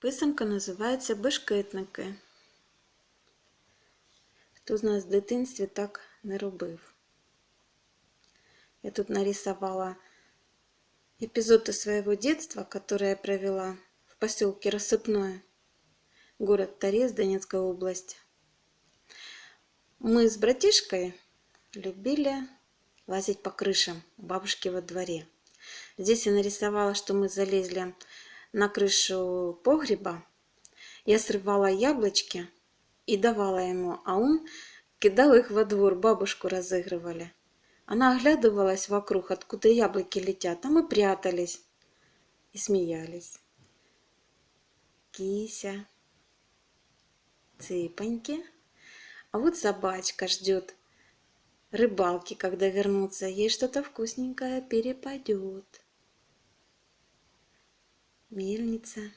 Писанка називається Бешкетники. Хто з нас в дитинстві так не робив? Я тут нарисовала эпизоды своего детства, которые я провела в поселке Рассыпное, город Торез, Донецкая область. Мы с братишкой любили лазить по крышам у бабушки во дворе. Здесь я нарисовала, что мы залезли на крышу погреба. Я срывала яблочки и давала ему, а он кидал их во двор, бабушку разыгрывали. Она оглядывалась вокруг, откуда яблоки летят, а мы прятались и смеялись. Кися, цыпоньки. А вот собачка ждет рыбалки, когда вернутся. Ей что-то вкусненькое перепадет. Мельница.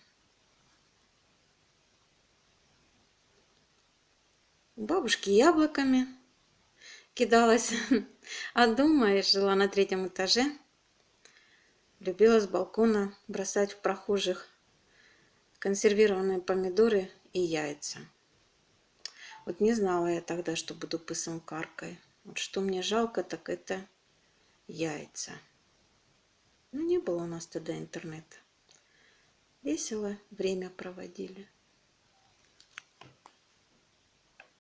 У бабушки яблоками кидалась. А дома я жила на третьем этаже. Любила с балкона бросать в прохожих консервированные помидоры и яйца. Вот не знала я тогда, что буду пысанкаркой. Вот что мне жалко, так это яйца. Ну, не было у нас тогда интернета. Весело время проводили.